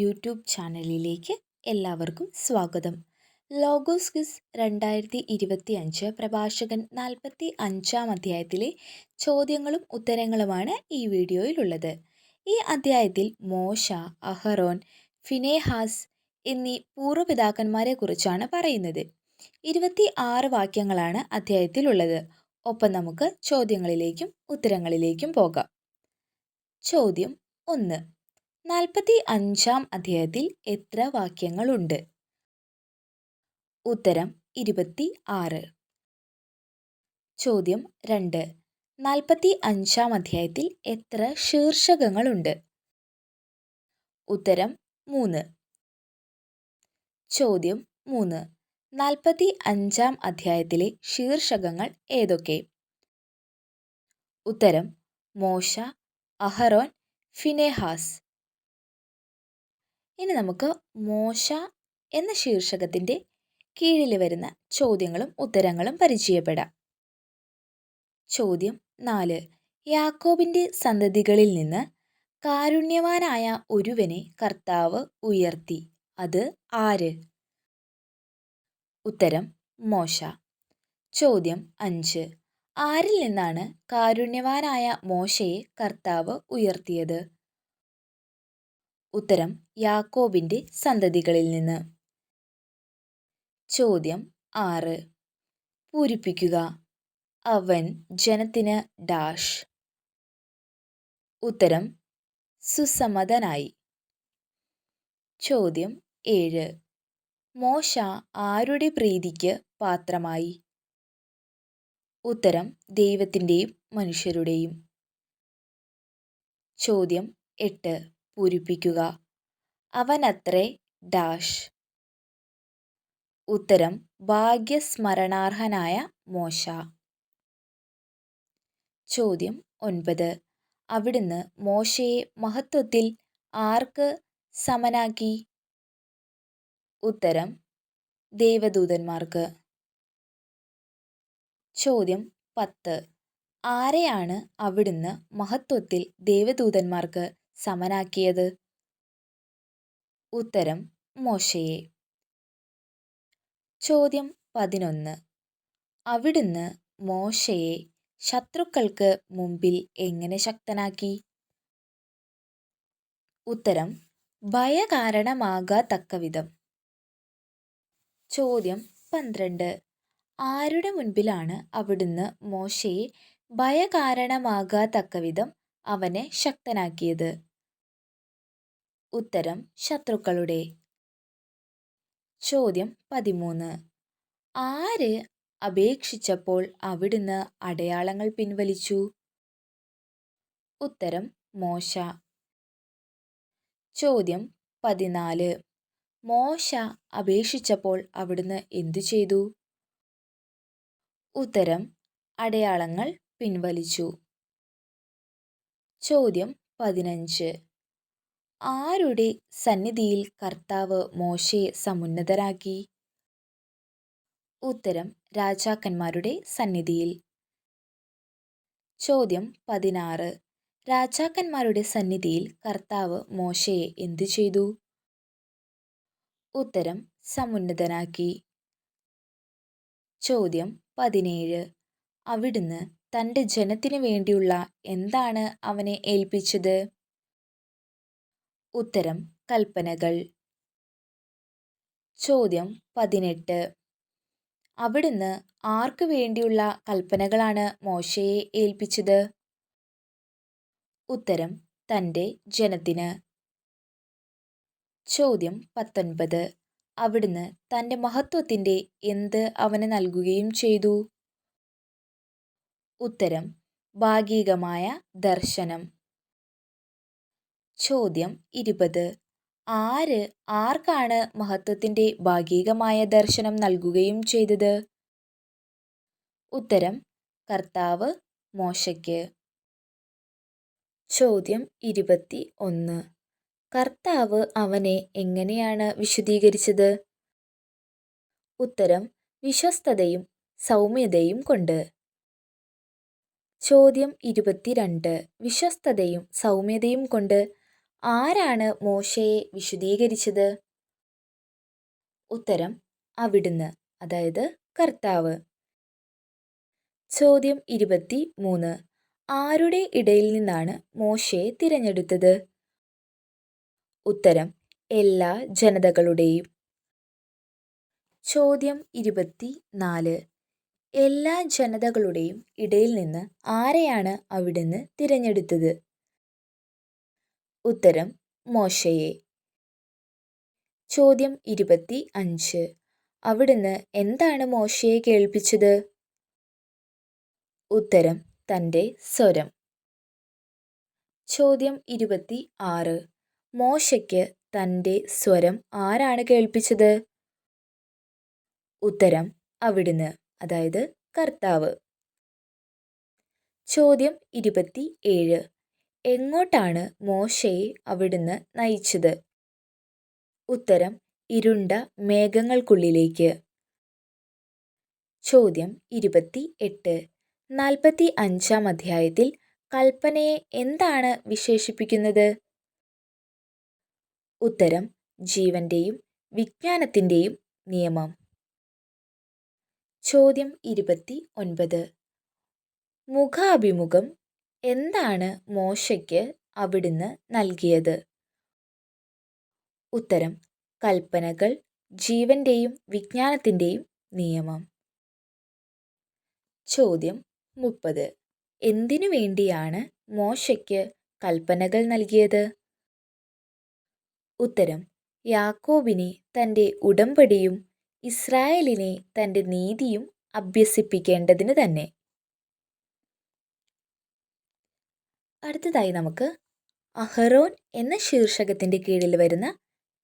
YouTube ചാനലിലേക്ക് എല്ലാവർക്കും സ്വാഗതം. ലോഗോസ് ക്വിസ് രണ്ടായിരത്തി ഇരുപത്തി അഞ്ച് പ്രഭാഷകൻ നാൽപ്പത്തി അഞ്ചാം അധ്യായത്തിലെ ചോദ്യങ്ങളും ഉത്തരങ്ങളുമാണ് ഈ വീഡിയോയിലുള്ളത്. ഈ അധ്യായത്തിൽ മോശ അഹറോൻ ഫിനേഹാസ് എന്നീ പൂർവപിതാക്കന്മാരെ കുറിച്ചാണ് പറയുന്നത്. ഇരുപത്തി ആറ് വാക്യങ്ങളാണ് അധ്യായത്തിലുള്ളത്. ഒപ്പം നമുക്ക് ചോദ്യങ്ങളിലേക്കും ഉത്തരങ്ങളിലേക്കും പോകാം. ചോദ്യം ഒന്ന്. നാൽപ്പത്തി അഞ്ചാം അധ്യായത്തിൽ എത്ര വാക്യങ്ങളുണ്ട്? ഉത്തരം ഇരുപത്തി ആറ് ചോദ്യം രണ്ട്. നാൽപ്പത്തി അഞ്ചാം അധ്യായത്തിൽ എത്ര ശീർഷകങ്ങളുണ്ട്? ഉത്തരം മൂന്ന്. ചോദ്യം മൂന്ന്. നാൽപ്പത്തി അഞ്ചാം അധ്യായത്തിലെ ശീർഷകങ്ങൾ ഏതൊക്കെ? ഉത്തരം മോശ അഹറോൻ ഫിനേഹാസ്. ഇനി നമുക്ക് മോശ എന്ന ശീർഷകത്തിന്റെ കീഴിൽ വരുന്ന ചോദ്യങ്ങളും ഉത്തരങ്ങളും പരിചയപ്പെടാം. ചോദ്യം നാല്. യാക്കോബിന്റെ സന്തതികളിൽ നിന്ന് കാരുണ്യവാനായ ഒരുവനെ കർത്താവ് ഉയർത്തി. അത് ആര്? ഉത്തരം മോശ. ചോദ്യം അഞ്ച്. ആരിൽ നിന്നാണ് കാരുണ്യവാനായ മോശയെ കർത്താവ് ഉയർത്തിയത്? ഉത്തരം യാക്കോബിന്റെ സന്തതികളിൽ നിന്ന്. ചോദ്യം ആറ്. പൂരിപ്പിക്കുക. അവൻ ജനത്തിന് ഡാഷ്. ഉത്തരം സുസമ്മതനായി. ചോദ്യം ഏഴ്. മോശ ആരുടെ പ്രീതിക്ക് പാത്രമായി? ഉത്തരം ദൈവത്തിന്റെയും മനുഷ്യരുടെയും. ചോദ്യം എട്ട്. പൂരിപ്പിക്കുക. അവനത്രേ ഡാഷ്. ഉത്തരം ഭാഗ്യസ്മരണാർഹനായ മോശ. ചോദ്യം ഒൻപത്. അവിടുന്ന് മോശയെ മഹത്വത്തിൽ ആർക്ക് സമനാക്കി? ഉത്തരം ദേവദൂതന്മാർക്ക്. ചോദ്യം പത്ത്. ആരെയാണ് അവിടുന്ന് മഹത്വത്തിൽ ദേവദൂതന്മാർക്ക് സമനാക്കിയത്? ഉത്തരം മോശയെ. ചോദ്യം പതിനൊന്ന്. അവിടുന്ന് മോശയെ ശത്രുക്കൾക്ക് മുമ്പിൽ എങ്ങനെ ശക്തനാക്കി? ഉത്തരം ഭയകാരണമാകത്തക്കവിധം. ചോദ്യം പന്ത്രണ്ട്. ആരുടെ മുൻപിലാണ് അവിടുന്ന് മോശയെ ഭയകാരണമാകത്തക്കവിധം അവനെ ശക്തനാക്കിയത്. ഉത്തരം ശത്രുക്കളുടെ. ചോദ്യം പതിമൂന്ന്. ആര് അപേക്ഷിച്ചപ്പോൾ അവിടുന്ന് അടയാളങ്ങൾ പിൻവലിച്ചു? ഉത്തരം മോശ. ചോദ്യം പതിനാല്. മോശ അപേക്ഷിച്ചപ്പോൾ അവിടുന്ന് എന്തു ചെയ്തു? ഉത്തരം അടയാളങ്ങൾ പിൻവലിച്ചു. ചോദ്യം പതിനഞ്ച്. ആരുടെ സന്നിധിയിൽ കർത്താവ് മോശയെ സമുന്നതരാക്കി? ഉത്തരം രാജാക്കന്മാരുടെ സന്നിധിയിൽ. ചോദ്യം പതിനാറ്. രാജാക്കന്മാരുടെ സന്നിധിയിൽ കർത്താവ് മോശയെ എന്തു ചെയ്തു? ഉത്തരം സമുന്നതനാക്കി. ചോദ്യം പതിനേഴ്. അവിടുന്ന് തന്റെ ജനത്തിനു വേണ്ടിയുള്ള എന്താണ് അവനെ ഏൽപ്പിച്ചത്? ഉത്തരം കൽപ്പനകൾ. ചോദ്യം പതിനെട്ട്. അവിടുന്ന് ആർക്ക് വേണ്ടിയുള്ള കൽപ്പനകളാണ് മോശയെ ഏൽപ്പിച്ചത്? ഉത്തരം തന്റെ ജനത്തിന്. ചോദ്യം പത്തൊൻപത്. അവിടുന്ന് തന്റെ മഹത്വത്തിന്റെ എന്ത് അവന് നൽകുകയും ചെയ്തു? ഉത്തരം. ഭാഗികമായ ദർശനം. ചോദ്യം ഇരുപത്. ആര് ആർക്കാണ് മഹത്വത്തിന്റെ ഭാഗികമായ ദർശനം നൽകുകയും ചെയ്തത്? ഉത്തരം കർത്താവ് മോശയ്ക്ക്. ചോദ്യം ഇരുപത്തി ഒന്ന് കർത്താവ് അവനെ എങ്ങനെയാണ് വിശദീകരിച്ചത്? ഉത്തരം വിശ്വസ്തതയും സൗമ്യതയും കൊണ്ട്. ചോദ്യം ഇരുപത്തിരണ്ട്. വിശ്വസ്തതയും സൗമ്യതയും കൊണ്ട് ആരാണ് മോശയെ വിശുദ്ധീകരിച്ചത്? ഉത്തരം അവിടുന്ന് അതായത് കർത്താവ്. ചോദ്യം ഇരുപത്തി മൂന്ന് ആരുടെ ഇടയിൽ നിന്നാണ് മോശയെ തിരഞ്ഞെടുത്തത്? ഉത്തരം എല്ലാ ജനതകളുടെയും. ചോദ്യം ഇരുപത്തി നാല് എല്ലാ ജനതകളുടെയും ഇടയിൽ നിന്ന് ആരെയാണ് അവിടുന്ന് തിരഞ്ഞെടുത്തത്? ഉത്തരം മോശയെ. ചോദ്യം ഇരുപത്തി അഞ്ച്. അവിടുന്ന് എന്താണ് മോശയെ കേൾപ്പിച്ചത്? ഉത്തരം തന്റെ സ്വരം. ചോദ്യം ഇരുപത്തി ആറ്. മോശയ്ക്ക് തന്റെ സ്വരം ആരാണ് കേൾപ്പിച്ചത്? ഉത്തരം അവിടുന്ന്. അതായത് കർത്താവ്. ചോദ്യം ഇരുപത്തി ഏഴ് എങ്ങോട്ടാണ് മോശയെ അവിടുന്ന് നയിച്ചത്? ഉത്തരം ഇരുണ്ട മേഘങ്ങൾക്കുള്ളിലേക്ക്. ചോദ്യം ഇരുപത്തി എട്ട് നാൽപ്പത്തി അഞ്ചാം അധ്യായത്തിൽ കൽപ്പനയെ എന്താണ് വിശേഷിപ്പിക്കുന്നത്? ഉത്തരം ജീവന്റെയും വിജ്ഞാനത്തിന്റെയും നിയമം. ചോദ്യം ഇരുപത്തി ഒൻപത് മുഖാഭിമുഖം എന്താണ് മോശയ്ക്ക് അവിടുന്ന് നൽകിയത്? ഉത്തരം കൽപ്പനകൾ ജീവന്റെയും വിജ്ഞാനത്തിന്റെയും നിയമം. ചോദ്യം മുപ്പത്. എന്തിനു വേണ്ടിയാണ് മോശയ്ക്ക് കൽപ്പനകൾ നൽകിയത്? ഉത്തരം യാക്കോബിനെ തന്റെ ഉടമ്പടിയും ഇസ്രായേലിനെ തന്റെ നീതിയും അഭ്യസിപ്പിക്കേണ്ടതിന് തന്നെ. അടുത്തതായി നമുക്ക് അഹറോൻ എന്ന ശീർഷകത്തിന്റെ കീഴിൽ വരുന്ന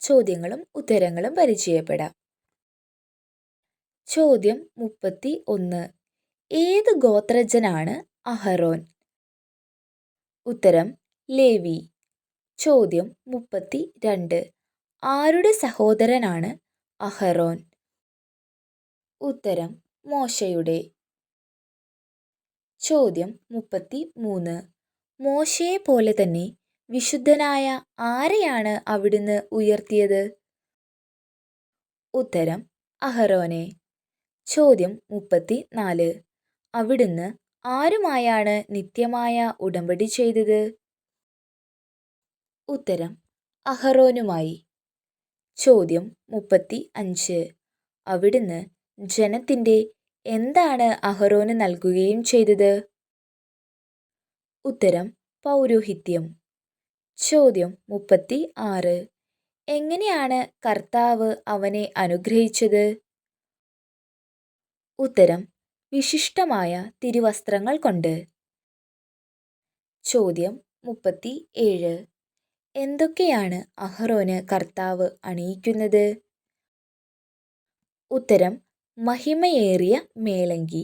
ചോദ്യങ്ങളും ഉത്തരങ്ങളും പരിചയപ്പെടാം. ചോദ്യം മുപ്പത്തി ഒന്ന് ഏത് ഗോത്രജനാണ് അഹറോൻ ഉത്തരം ലേവി. ചോദ്യം മുപ്പത്തി രണ്ട് ആരുടെ സഹോദരനാണ് അഹറോൻ ഉത്തരം മോശയുടെ. ചോദ്യം മുപ്പത്തി മൂന്ന് മോശയെ പോലെ തന്നെ വിശുദ്ധനായ ആരെയാണ് അവിടുന്ന് ഉയർത്തിയത്? ഉത്തരം അഹറോനെ ചോദ്യം മുപ്പത്തി നാല് അവിടുന്ന് ആരുമായാണ് നിത്യമായ ഉടമ്പടി ചെയ്തത്? ഉത്തരം അഹറോനുമായി ചോദ്യം മുപ്പത്തി അഞ്ച് അവിടുന്ന് ജനത്തിന്റെ എന്താണ് അഹറോന് നൽകുകയും ചെയ്തത്? ഉത്തരം പൗരോഹിത്യം. ചോദ്യം മുപ്പത്തി ആറ് എങ്ങനെയാണ് കർത്താവ് അവനെ അനുഗ്രഹിച്ചത്? ഉത്തരം വിശിഷ്ടമായ തിരുവസ്ത്രങ്ങൾ കൊണ്ട്. ചോദ്യം മുപ്പത്തി ഏഴ് എന്തൊക്കെയാണ് അഹ്റോന് കർത്താവ് അണിയിക്കുന്നത്? ഉത്തരം മഹിമയേറിയ മേലങ്കി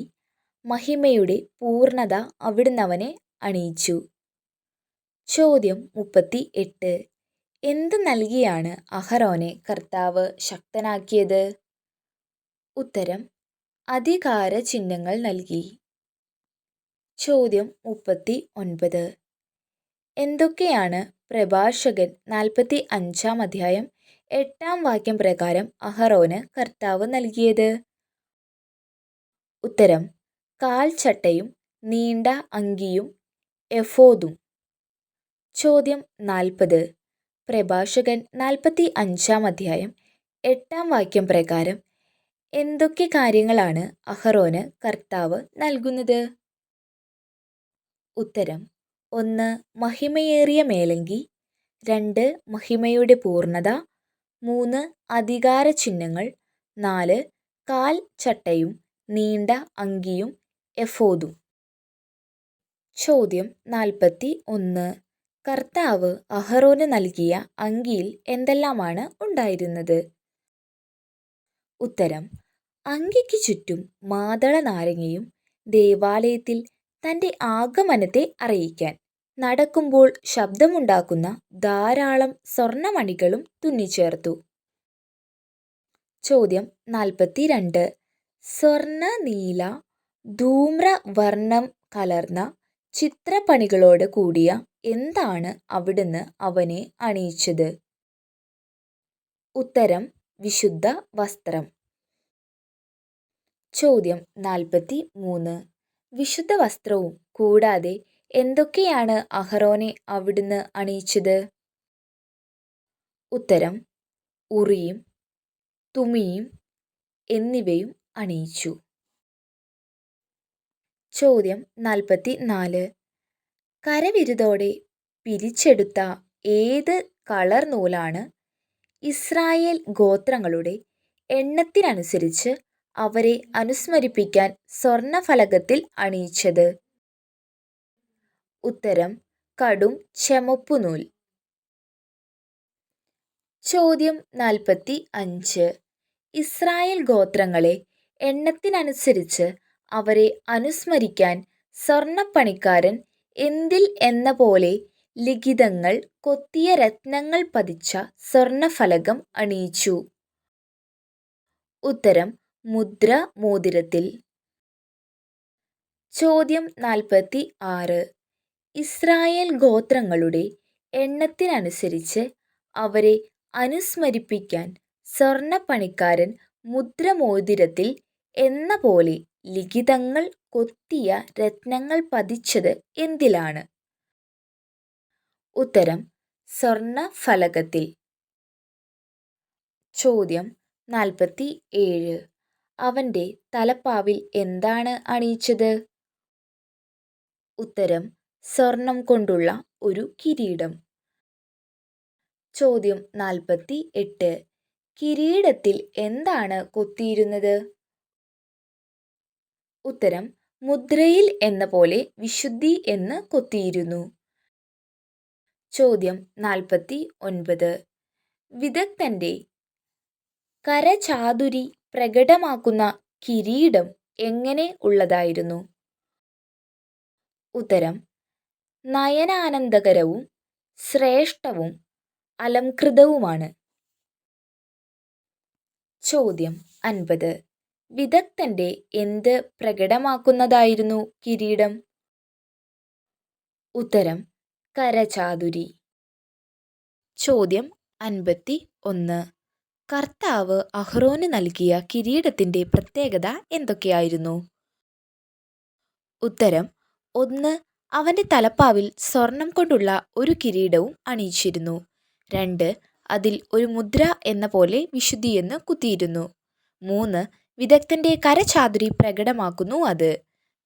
മഹിമയുടെ പൂർണത അവിടുന്നവനെ അണിയിച്ചു. ചോദ്യം മുപ്പത്തി എട്ട് എന്ത് നൽകിയാണ് അഹറോനെ കർത്താവ് ശക്തനാക്കിയത്? ഉത്തരം അധികാര ചിഹ്നങ്ങൾ നൽകി. ചോദ്യം മുപ്പത്തി ഒൻപത് എന്തൊക്കെയാണ് പ്രഭാഷകൻ നാൽപ്പത്തി അഞ്ചാം അധ്യായം എട്ടാം വാക്യം പ്രകാരം അഹറോന് കർത്താവ് നൽകിയത്? ഉത്തരം. കാൽച്ചട്ടയും നീണ്ട അങ്കിയും എഫോദും. ചോദ്യം നാൽപ്പത്. പ്രഭാഷകൻ നാൽപ്പത്തി അഞ്ചാം അധ്യായം എട്ടാം വാക്യം പ്രകാരം എന്തൊക്കെ കാര്യങ്ങളാണ് അഹറോന് കർത്താവ് നൽകുന്നത്? ഉത്തരം. ഒന്ന് മഹിമയേറിയ മേലങ്കി. രണ്ട് മഹിമയുടെ പൂർണത. മൂന്ന് അധികാര ചിഹ്നങ്ങൾ നാല് കാൽ ചട്ടയും നീണ്ട അങ്കിയും എഫോദും. ചോദ്യം നാൽപ്പത്തി ഒന്ന് കർത്താവ് അഹറോന് നൽകിയ അങ്കിയിൽ എന്തെല്ലാമാണ് ഉണ്ടായിരുന്നത്? ഉത്തരം. അങ്കിക്ക് ചുറ്റും മാതള നാരങ്ങയും ദേവാലയത്തിൽ തന്റെ ആഗമനത്തെ അറിയിക്കാൻ നടക്കുമ്പോൾ ശബ്ദമുണ്ടാക്കുന്ന ധാരാളം സ്വർണമണികളും തുന്നിച്ചേർത്തു. ചോദ്യം നാൽപ്പത്തി രണ്ട് സ്വർണ നീല ധൂമ്രവർണം കലർന്ന ചിത്രപ്പണികളോട് കൂടിയ എന്താണ് അവിടുന്ന് അവനെ അണിയിച്ചത്? ഉത്തരം വിശുദ്ധ വസ്ത്രം. ചോദ്യം നാൽപ്പത്തി മൂന്ന് വിശുദ്ധ വസ്ത്രവും കൂടാതെ എന്തൊക്കെയാണ് അഹറോനെ അവിടുന്ന് അണിയിച്ചത്? ഉത്തരം ഉറിയും തുമിയും എന്നിവയും അണിയിച്ചു. ചോദ്യം നാൽപ്പത്തി നാല് കരവിരുതോടെ പിരിച്ചെടുത്ത ഏത് കളർ നൂലാണ് ഇസ്രായേൽ ഗോത്രങ്ങളുടെ എണ്ണത്തിനനുസരിച്ച് അവരെ അനുസ്മരിപ്പിക്കാൻ സ്വർണഫലകത്തിൽ അണിയിച്ചത്? ഉത്തരം കടും ചെമപ്പുനൂൽ ചോദ്യം നാൽപ്പത്തി അഞ്ച് ഇസ്രായേൽ ഗോത്രങ്ങളെ എണ്ണത്തിനനുസരിച്ച് അവരെ അനുസ്മരിക്കാൻ സ്വർണപ്പണിക്കാരൻ എന്തിൽ എന്ന പോലെ ലിഖിതങ്ങൾ കൊത്തിയ രത്നങ്ങൾ പതിച്ച സ്വർണഫലകം അണിയിച്ചു. ഉത്തരം മുദ്ര മോതിരത്തിൽ. ചോദ്യം നാൽപ്പത്തി ആറ് ഇസ്രായേൽ ഗോത്രങ്ങളുടെ എണ്ണത്തിനനുസരിച്ച് അവരെ അനുസ്മരിപ്പിക്കാൻ സ്വർണപ്പണിക്കാരൻ മുദ്രമോതിരത്തിൽ എന്ന പോലെ ലിഖിതങ്ങൾ കൊത്തിയ രത്നങ്ങൾ പതിച്ചത് എന്തിലാണ്? ഉത്തരം സ്വർണഫലകത്തിൽ. ചോദ്യം നാൽപ്പത്തി ഏഴ് അവന്റെ തലപ്പാവിൽ എന്താണ് അണിയിച്ചത്? ഉത്തരം സ്വർണം കൊണ്ടുള്ള ഒരു കിരീടം. ചോദ്യം നാൽപ്പത്തി എട്ട് കിരീടത്തിൽ എന്താണ് കൊത്തിയിരുന്നത്? ഉത്തരം മുദ്രയിൽ എന്ന പോലെ വിശുദ്ധി എന്ന് കൊത്തിയിരുന്നു. ചോദ്യം നാൽപ്പത്തി ഒൻപത് വിദഗ്ധന്റെ കരചാതുരി പ്രകടമാക്കുന്ന കിരീടം എങ്ങനെ ഉള്ളതായിരുന്നു? ഉത്തരം നയനാനന്ദകരവും ശ്രേഷ്ഠവും അലംകൃതവുമാണ്. ചോദ്യം അൻപത്. വിദഗ്ധന്റെ എന്ത് പ്രകടമാക്കുന്നതായിരുന്നു കിരീടം? ഉത്തരം കരചാതുരി. ചോദ്യം അൻപത്തി ഒന്ന് കർത്താവ് അഹ്റോന് നൽകിയ കിരീടത്തിന്റെ പ്രത്യേകത എന്തൊക്കെയായിരുന്നു? ഉത്തരം ഒന്ന് അവന്റെ തലപ്പാവിൽ സ്വർണം കൊണ്ടുള്ള ഒരു കിരീടവും അണിയിച്ചിരുന്നു. രണ്ട് അതിൽ ഒരു മുദ്ര എന്ന പോലെ വിശുദ്ധിയെന്ന് കുത്തിയിരുന്നു. മൂന്ന് വിദഗ്ധന്റെ കരചാതുരി പ്രകടമാക്കുന്നു അത്.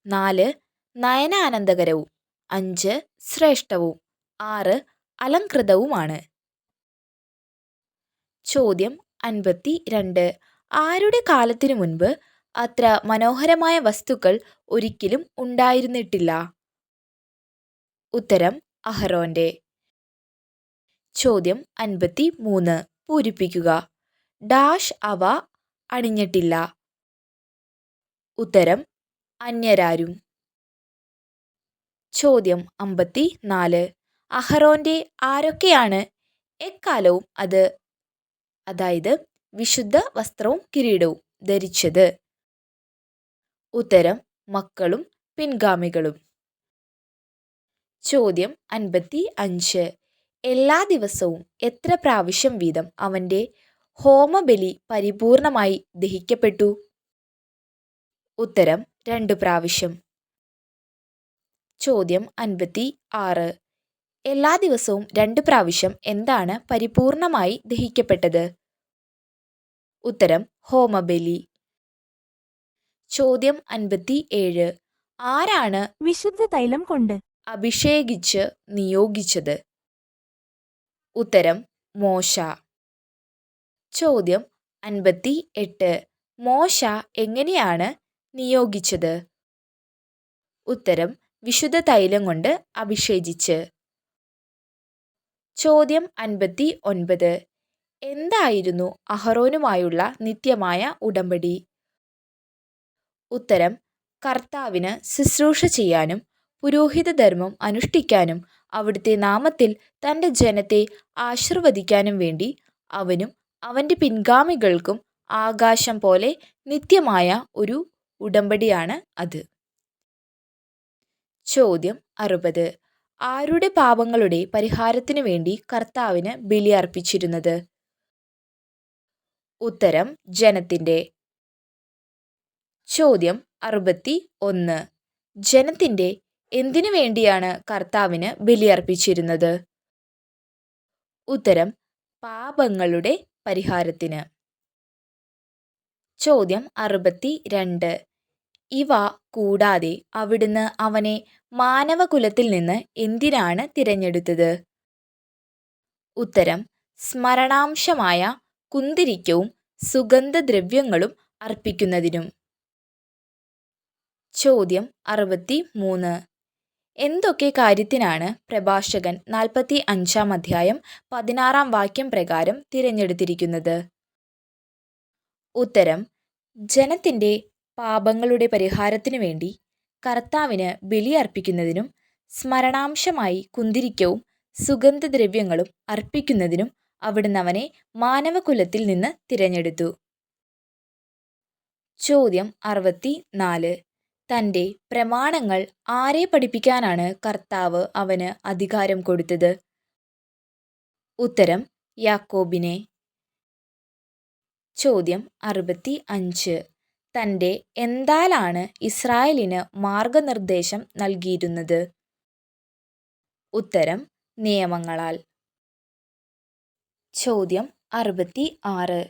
നാല് നയനാനന്ദകരവും. അഞ്ച് ശ്രേഷ്ഠവും. ആറ് അലംകൃതവുമാണ്. ചോദ്യം അൻപത്തി രണ്ട് ആരുടെ കാലത്തിനു മുൻപ് അത്ര മനോഹരമായ വസ്തുക്കൾ ഒരിക്കലും ഉണ്ടായിരുന്നിട്ടില്ല? ഉത്തരം അഹ്റോന്റെ. ചോദ്യം അൻപത്തി മൂന്ന് പൂരിപ്പിക്കുക. ഡാഷ് അവ അണിഞ്ഞിട്ടില്ല. ഉത്തരം അന്യരാരും. ചോദ്യം അമ്പത്തി നാല് അഹറോന്റെ ആരൊക്കെയാണ്? എക്കാലവും അത് അതായത് വിശുദ്ധ വസ്ത്രവും കിരീടവും ധരിച്ചത്. ഉത്തരം മക്കളും പിൻഗാമികളും. ചോദ്യം അൻപത്തി അഞ്ച് എല്ലാ ദിവസവും എത്ര പ്രാവശ്യം വീതം അവന്റെ ഹോമബലി പരിപൂർണമായി ദഹിക്കപ്പെട്ടു? ഉത്തരം രണ്ട് പ്രാവശ്യം. ചോദ്യം അൻപത്തി ആറ്. എല്ലാ ദിവസവും രണ്ട് പ്രാവശ്യം എന്താണ് പരിപൂർണമായി ദഹിക്കപ്പെട്ടത്? ഉത്തരം ഹോമബലി. ചോദ്യം അൻപത്തി ഏഴ്. ആരാണ് വിശുദ്ധ തൈലം കൊണ്ട് അഭിഷേകിച്ച് നിയോഗിച്ചത്? ഉത്തരം മോശ. ചോദ്യം അൻപത്തി എട്ട്. മോശ എങ്ങനെയാണ് നിയോഗിച്ചത്. ഉത്തരം വിശുദ്ധ തൈലം കൊണ്ട് അഭിഷേചിച്ച്. ചോദ്യം അൻപത്തി ഒൻപത് എന്തായിരുന്നു അഹറോനുമായുള്ള നിത്യമായ ഉടമ്പടി? ഉത്തരം കർത്താവിന് ശുശ്രൂഷ ചെയ്യാനും പുരോഹിതധർമ്മം അനുഷ്ഠിക്കാനും അവിടുത്തെ നാമത്തിൽ തന്റെ ജനത്തെ ആശീർവദിക്കാനും വേണ്ടി അവനും അവന്റെ പിൻഗാമികൾക്കും ആകാശം പോലെ നിത്യമായ ഒരു ഉടമ്പടിയാണ് അത്. ചോദ്യം അറുപത്. ആരുടെ പാപങ്ങളുടെ പരിഹാരത്തിനു വേണ്ടി കർത്താവിന് ബലിയർപ്പിച്ചിരുന്നത്? ഉത്തരം ജനത്തിന്റെ ചോദ്യം അറുപത്തി ഒന്ന് ജനത്തിന്റെ എന്തിനു വേണ്ടിയാണ് കർത്താവിന് ബലിയർപ്പിച്ചിരുന്നത്? ഉത്തരം പാപങ്ങളുടെ പരിഹാരത്തിന്. ചോദ്യം അറുപത്തി രണ്ട് ഇവ കൂടാതെ അവിടുന്ന് അവനെ മാനവകുലത്തിൽ നിന്ന് എന്തിനാണ് തിരഞ്ഞെടുത്തത്? ഉത്തരം സ്മരണാംശമായ കുന്തിരിക്കവും സുഗന്ധദ്രവ്യങ്ങളും അർപ്പിക്കുന്നതിനും. ചോദ്യം അറുപത്തി മൂന്ന് എന്തൊക്കെ കാര്യത്തിനാണ് പ്രഭാഷകൻ നാൽപ്പത്തി അഞ്ചാം അധ്യായം പതിനാറാം വാക്യം പ്രകാരം തിരഞ്ഞെടുത്തിരിക്കുന്നത്? ഉത്തരം ജനത്തിന്റെ പാപങ്ങളുടെ പരിഹാരത്തിനു വേണ്ടി കർത്താവിന് ബലിയർപ്പിക്കുന്നതിനും സ്മരണാംശമായി കുന്തിരിക്കവും സുഗന്ധദ്രവ്യങ്ങളും അർപ്പിക്കുന്നതിനും അവിടുന്ന് അവനെ മാനവകുലത്തിൽ നിന്ന് തിരഞ്ഞെടുത്തു. ചോദ്യം അറുപത്തി നാല് തന്റെ പ്രമാണങ്ങൾ ആരെ പഠിപ്പിക്കാനാണ് കർത്താവ് അവന് അധികാരം കൊടുത്തത്? ഉത്തരം യാക്കോബിനെ. ചോദ്യം അറുപത്തി അഞ്ച് തന്റെ എന്താലാണ് ഇസ്രായേലിന് മാർഗനിർദ്ദേശം നൽകിയിരുന്നത്? ഉത്തരം നിയമങ്ങളാൽ. ചോദ്യം അറുപത്തി ആറ്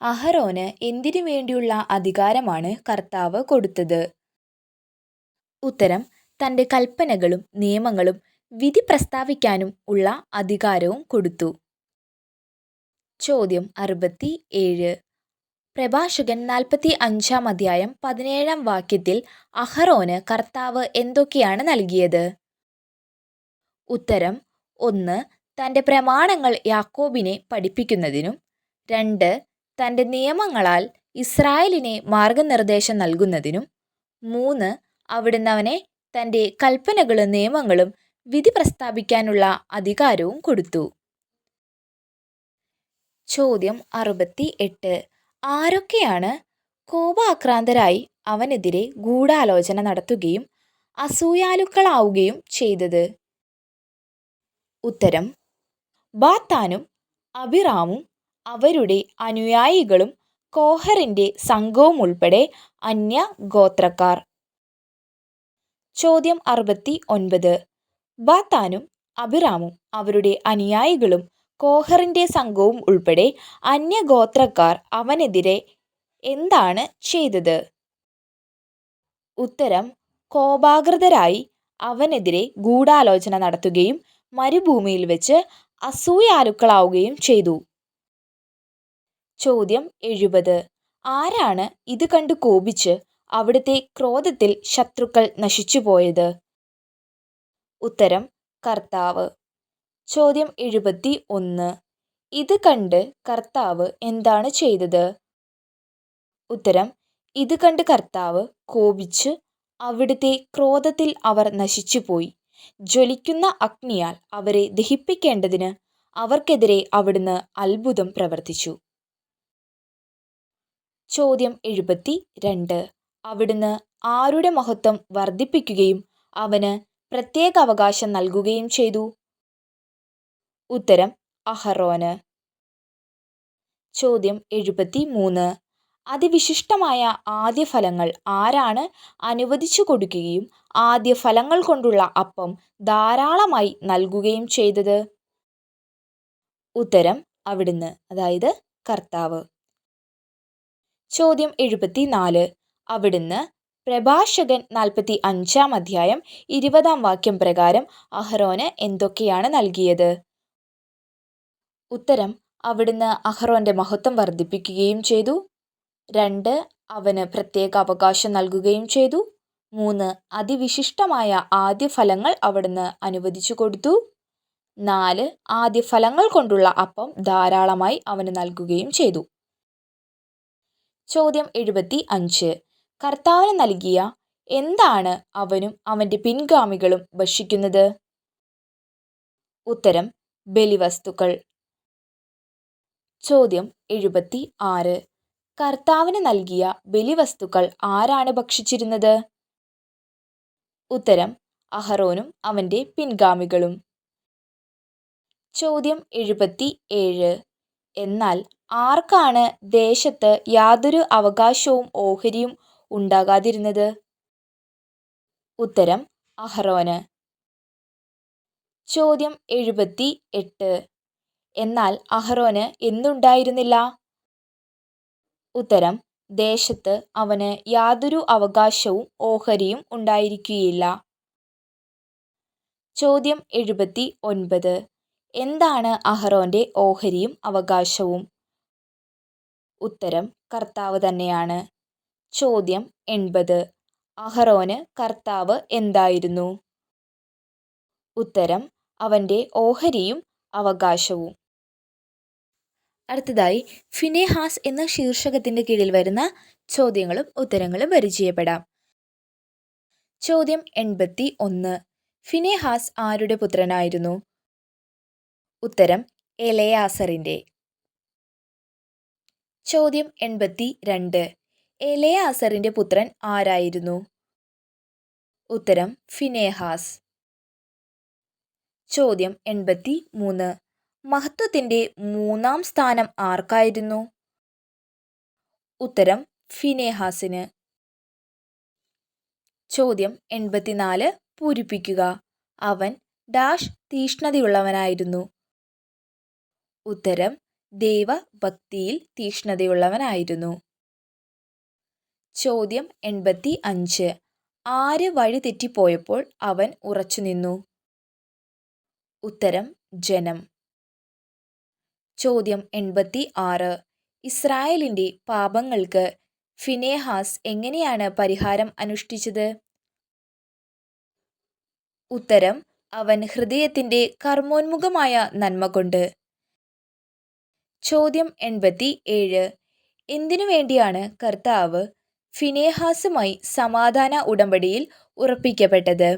അഹരോന് എന്തിനു വേണ്ടിയുള്ള അധികാരമാണ് കർത്താവ് കൊടുത്തത്? ഉത്തരം തന്റെ കൽപ്പനകളും നിയമങ്ങളും വിധി പ്രസ്താവിക്കാനും ഉള്ള അധികാരവും കൊടുത്തു. ചോദ്യം അറുപത്തി ഏഴ് പ്രഭാഷകൻ നാൽപ്പത്തി അഞ്ചാം അധ്യായം പതിനേഴാം വാക്യത്തിൽ അഹറോന് കർത്താവ് എന്തൊക്കെയാണ് നൽകിയത്? ഉത്തരം ഒന്ന് തന്റെ പ്രമാണങ്ങൾ യാക്കോബിനെ പഠിപ്പിക്കുന്നതിനും രണ്ട് തന്റെ നിയമങ്ങളാൽ ഇസ്രായേലിനെ മാർഗനിർദ്ദേശം നൽകുന്നതിനും മൂന്ന് അവിടുന്ന് അവനെ തന്റെ കൽപ്പനകളും നിയമങ്ങളും വിധി പ്രസ്താവിക്കാനുള്ള അധികാരവും കൊടുത്തു. ചോദ്യം അറുപത്തി എട്ട് ആരൊക്കെയാണ് കോപാക്രാന്തരായി അവനെതിരെ ഗൂഢാലോചന നടത്തുകയും അസൂയാലുക്കളാവുകയും ചെയ്തത്? ഉത്തരം ബാത്താനും അബിറാമും അവരുടെ അനുയായികളും കോഹറിന്റെ സംഘവും ഉൾപ്പെടെ അന്യ ഗോത്രക്കാർ. ചോദ്യം അറുപത്തി ഒൻപത്. ബാത്താനും അബിറാമും അവരുടെ അനുയായികളും കോഹറിന്റെ സംഘവും ഉൾപ്പെടെ അന്യഗോത്രക്കാർ അവനെതിരെ എന്താണ് ചെയ്തത്? ഉത്തരം കോപാകൃതരായി അവനെതിരെ ഗൂഢാലോചന നടത്തുകയും മരുഭൂമിയിൽ വെച്ച് അസൂയാലുക്കളാവുകയും ചെയ്തു. ചോദ്യം എഴുപത്. ആരാണ് ഇത് കണ്ടു കോപിച്ച് അവിടുത്തെ ക്രോധത്തിൽ ശത്രുക്കൾ നശിച്ചുപോയത്? ഉത്തരം കർത്താവ്. ചോദ്യം എഴുപത്തി ഒന്ന്. ഇത് കണ്ട് കർത്താവ് എന്താണ് ചെയ്തത്? ഉത്തരം ഇത് കണ്ട് കർത്താവ് കോപിച്ച് അവിടുത്തെ ക്രോധത്തിൽ അവർ നശിച്ചുപോയി. ജ്വലിക്കുന്ന അഗ്നിയാൽ അവരെ ദഹിപ്പിക്കേണ്ടതിന് അവർക്കെതിരെ അവിടുന്ന് അത്ഭുതം പ്രവർത്തിച്ചു. ചോദ്യം എഴുപത്തി രണ്ട്. അവിടുന്ന് ആരുടെ മഹത്വം വർദ്ധിപ്പിക്കുകയും അവന് പ്രത്യേക അവകാശം നൽകുകയും ചെയ്തു? ഉത്തരം അഹറോന്. ചോദ്യം എഴുപത്തി മൂന്ന് അതിവിശിഷ്ടമായ ആദ്യ ഫലങ്ങൾ ആരാണ് അനുവദിച്ചു കൊടുക്കുകയും ആദ്യ ഫലങ്ങൾ കൊണ്ടുള്ള അപ്പം ധാരാളമായി നൽകുകയും ചെയ്തത്? ഉത്തരം അവിടുന്ന് അതായത് കർത്താവ്. ചോദ്യം എഴുപത്തി നാല് അവിടുന്ന് പ്രഭാഷകൻ നാൽപ്പത്തി അഞ്ചാം അധ്യായം ഇരുപതാം വാക്യം പ്രകാരം അഹ്റോന് എന്തൊക്കെയാണ് നൽകിയത്? ഉത്തരം അവിടുന്ന് അഹ്റോന്റെ മഹത്വം വർദ്ധിപ്പിക്കുകയും ചെയ്തു. രണ്ട് അവന് പ്രത്യേക അവകാശം നൽകുകയും ചെയ്തു. മൂന്ന് അതിവിശിഷ്ടമായ ആദ്യ ഫലങ്ങൾ അവിടുന്ന് അനുവദിച്ചു കൊടുത്തു. നാല് ആദ്യ ഫലങ്ങൾ കൊണ്ടുള്ള അപ്പം ധാരാളമായി അവന് നൽകുകയും ചെയ്തു. ചോദ്യം എഴുപത്തി അഞ്ച് കർത്താവിന് നൽകിയ എന്താണ് അവനും അവന്റെ പിൻഗാമികളും ഭക്ഷിക്കുന്നത്? ഉത്തരം ബലിവസ്തുക്കൾ. ചോദ്യം എഴുപത്തി ആറ്. കർത്താവിന് നൽകിയ ബലിവസ്തുക്കൾ ആരാണ് ഭക്ഷിച്ചിരുന്നത്? ഉത്തരം അഹറോനും അവന്റെ പിൻഗാമികളും. ചോദ്യം എഴുപത്തി ഏഴ്. എന്നാൽ ആർക്കാണ് ദേശത്ത് യാതൊരു അവകാശവും ഓഹരിയും ഉണ്ടാകാതിരുന്നത്? ഉത്തരം അഹറോന് ചോദ്യം എഴുപത്തി എട്ട്. എന്നാൽ അഹ്റോന് എന്തുണ്ടായിരുന്നില്ല? ഉത്തരം ദേശത്ത് അവന് യാതൊരു അവകാശവും ഓഹരിയും ഉണ്ടായിരിക്കുകയില്ല. ചോദ്യം എഴുപത്തി ഒൻപത് എന്താണ് അഹ്റോന്റെ ഓഹരിയും അവകാശവും? ഉത്തരം കർത്താവ് തന്നെയാണ്. ചോദ്യം എൺപത്. അഹറോന് കർത്താവ് എന്തായിരുന്നു? ഉത്തരം അവന്റെ ഓഹരിയും അവകാശവും. അടുത്തതായി ഫിനെഹാസ് എന്ന ശീർഷകത്തിന്റെ കീഴിൽ വരുന്ന ചോദ്യങ്ങളും ഉത്തരങ്ങളും പരിചയപ്പെടാം. ചോദ്യം എൺപത്തി ഒന്ന് ഫിനെഹാസ് ആരുടെ പുത്രനായിരുന്നു? ഉത്തരം എലയാസറിന്റെ. ചോദ്യം എൺപത്തി രണ്ട് എലയാസറിന്റെ പുത്രൻ ആരായിരുന്നു? ഉത്തരം ഫിനെഹാസ്. ചോദ്യം എൺപത്തി മൂന്ന് മഹത്വത്തിന്റെ മൂന്നാം സ്ഥാനം ആർക്കായിരുന്നു? ഉത്തരം ഫിനേഹാസിന്. ചോദ്യം എൺപത്തിനാല്. പൂരിപ്പിക്കുക. അവൻ ഡാഷ് തീഷ്ണതയുള്ളവനായിരുന്നു. ഉത്തരം ദൈവഭക്തിയിൽ തീഷ്ണതയുള്ളവനായിരുന്നു. ചോദ്യം എൺപത്തി അഞ്ച് ആര് വഴി തെറ്റിപ്പോയപ്പോൾ അവൻ ഉറച്ചു നിന്നു ഉത്തരം ജനം. ചോദ്യം എൺപത്തി ആറ് ഇസ്രായേലിന്റെ പാപങ്ങൾക്ക് ഫിനേഹാസ് എങ്ങനെയാണ് പരിഹാരം അനുഷ്ഠിച്ചത്? ഉത്തരം അവൻ ഹൃദയത്തിന്റെ കർമ്മോന്മുഖമായ നന്മ കൊണ്ട്. ചോദ്യം എൺപത്തി ഏഴ് എന്തിനു വേണ്ടിയാണ് കർത്താവ് ഫിനേഹാസുമായി സമാധാന ഉടമ്പടിയിൽ ഉറപ്പിക്കപ്പെട്ടത്?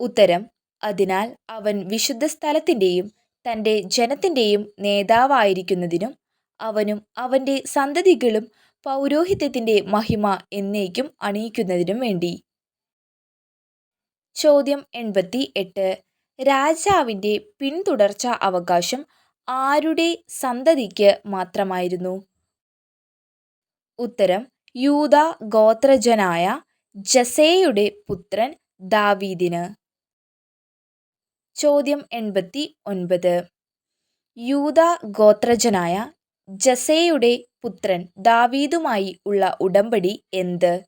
ഉത്തരം അതിനാൽ അവൻ വിശുദ്ധ സ്ഥലത്തിന്റെയും തന്റെ ജനത്തിന്റെയും നേതാവായിരിക്കുന്നതിനും അവനും അവന്റെ സന്തതികളും പൗരോഹിത്യത്തിന്റെ മഹിമ എന്നേക്കും അണിയിക്കുന്നതിനും വേണ്ടി. ചോദ്യം എൺപത്തി എട്ട്. രാജാവിന്റെ പിന്തുടർച്ച അവകാശം ആരുടെ സന്തതിക്ക് മാത്രമായിരുന്നു? ഉത്തരം യൂത ഗോത്രജനായ ജസേയുടെ പുത്രൻ ദാവീദിന്. ചോദ്യം എൺപത്തി ഒൻപത് യൂത ഗോത്രജനായ ജസേയുടെ പുത്രൻ ദാവീദുമായി ഉള്ള ഉടമ്പടി എന്ത്?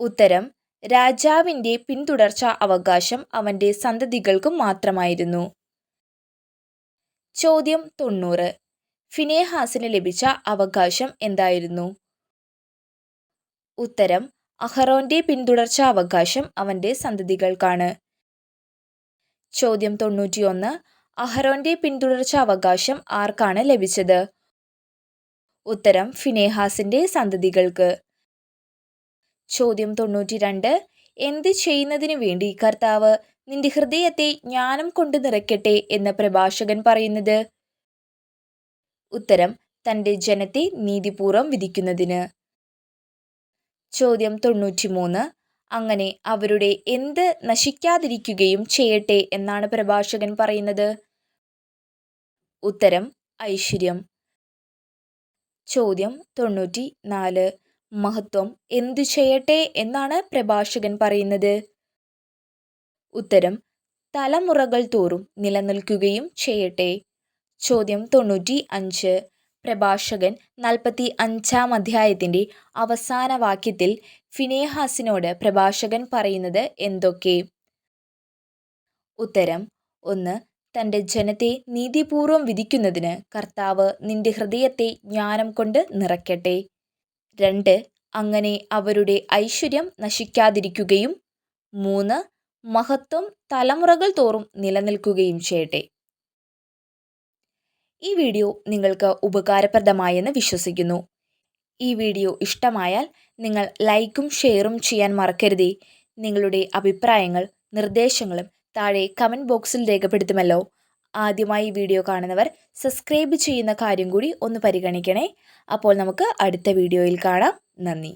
ഉത്തരം രാജാവിന്റെ പിന്തുടർച്ച അവകാശം അവന്റെ സന്തതികൾക്ക് മാത്രമായിരുന്നു. ചോദ്യം തൊണ്ണൂറ്. ഫിനേഹാസിന് ലഭിച്ച അവകാശം എന്തായിരുന്നു? ഉത്തരം അഹറോന്റെ പിന്തുടർച്ച അവകാശം അവന്റെ സന്തതികൾക്കാണ്. ചോദ്യം തൊണ്ണൂറ്റിയൊന്ന്. അഹ്റോന്റെ പിന്തുടർച്ച അവകാശം ആർക്കാണ് ലഭിച്ചത്? ഉത്തരം ഫിനേഹാസിന്റെ സന്തതികൾക്ക്. ചോദ്യം തൊണ്ണൂറ്റി രണ്ട് എന്ത് ചെയ്യുന്നതിന് വേണ്ടി കർത്താവ് നിന്റെ ഹൃദയത്തെ ജ്ഞാനം കൊണ്ട് നിറയ്ക്കട്ടെ എന്ന് പ്രഭാഷകൻ പറയുന്നത്? ഉത്തരം തന്റെ ജനത്തെ നീതിപൂർവം വിധിക്കുന്നതിന്. ചോദ്യം തൊണ്ണൂറ്റിമൂന്ന്. അങ്ങനെ അവരുടെ എന്ത് നശിക്കാതിരിക്കുകയും ചെയ്യട്ടെ എന്നാണ് പ്രഭാഷകൻ പറയുന്നത്. ഉത്തരം ഐശ്വര്യം. ചോദ്യം തൊണ്ണൂറ്റി നാല് മഹത്വം എന്തു ചെയ്യട്ടെ എന്നാണ് പ്രഭാഷകൻ പറയുന്നത്. ഉത്തരം തലമുറകൾ തോറും നിലനിൽക്കുകയും ചെയ്യട്ടെ. ചോദ്യം തൊണ്ണൂറ്റി അഞ്ച് പ്രഭാഷകൻ നാൽപ്പത്തി അഞ്ചാം അധ്യായത്തിന്റെ അവസാന വാക്യത്തിൽ ഫിനേഹാസിനോട് പ്രഭാഷകൻ പറയുന്നത് എന്തൊക്കെ? ഉത്തരം ഒന്ന് തന്റെ ജനത്തെ നീതിപൂർവം വിധിക്കുന്നതിന് കർത്താവ് നിന്റെ ഹൃദയത്തെ ജ്ഞാനം കൊണ്ട് നിറയ്ക്കട്ടെ. രണ്ട് അങ്ങനെ അവരുടെ ഐശ്വര്യം നശിക്കാതിരിക്കുകയും മൂന്ന് മഹത്വം തലമുറകൾ തോറും നിലനിൽക്കുകയും ചെയ്യട്ടെ. ഈ വീഡിയോ നിങ്ങൾക്ക് ഉപകാരപ്രദമായെന്ന് വിശ്വസിക്കുന്നു. ഈ വീഡിയോ ഇഷ്ടമായാൽ നിങ്ങൾ ലൈക്കും ഷെയറും ചെയ്യാൻ മറക്കരുതേ. നിങ്ങളുടെ അഭിപ്രായങ്ങൾ നിർദ്ദേശങ്ങളും താഴെ കമന്റ് ബോക്സിൽ രേഖപ്പെടുത്തുമല്ലോ. ആദ്യമായി വീഡിയോ കാണുന്നവർ സബ്സ്ക്രൈബ് ചെയ്യുന്ന കാര്യം കൂടി ഒന്ന് പരിഗണിക്കണേ. അപ്പോൾ നമുക്ക് അടുത്ത വീഡിയോയിൽ കാണാം. നന്ദി.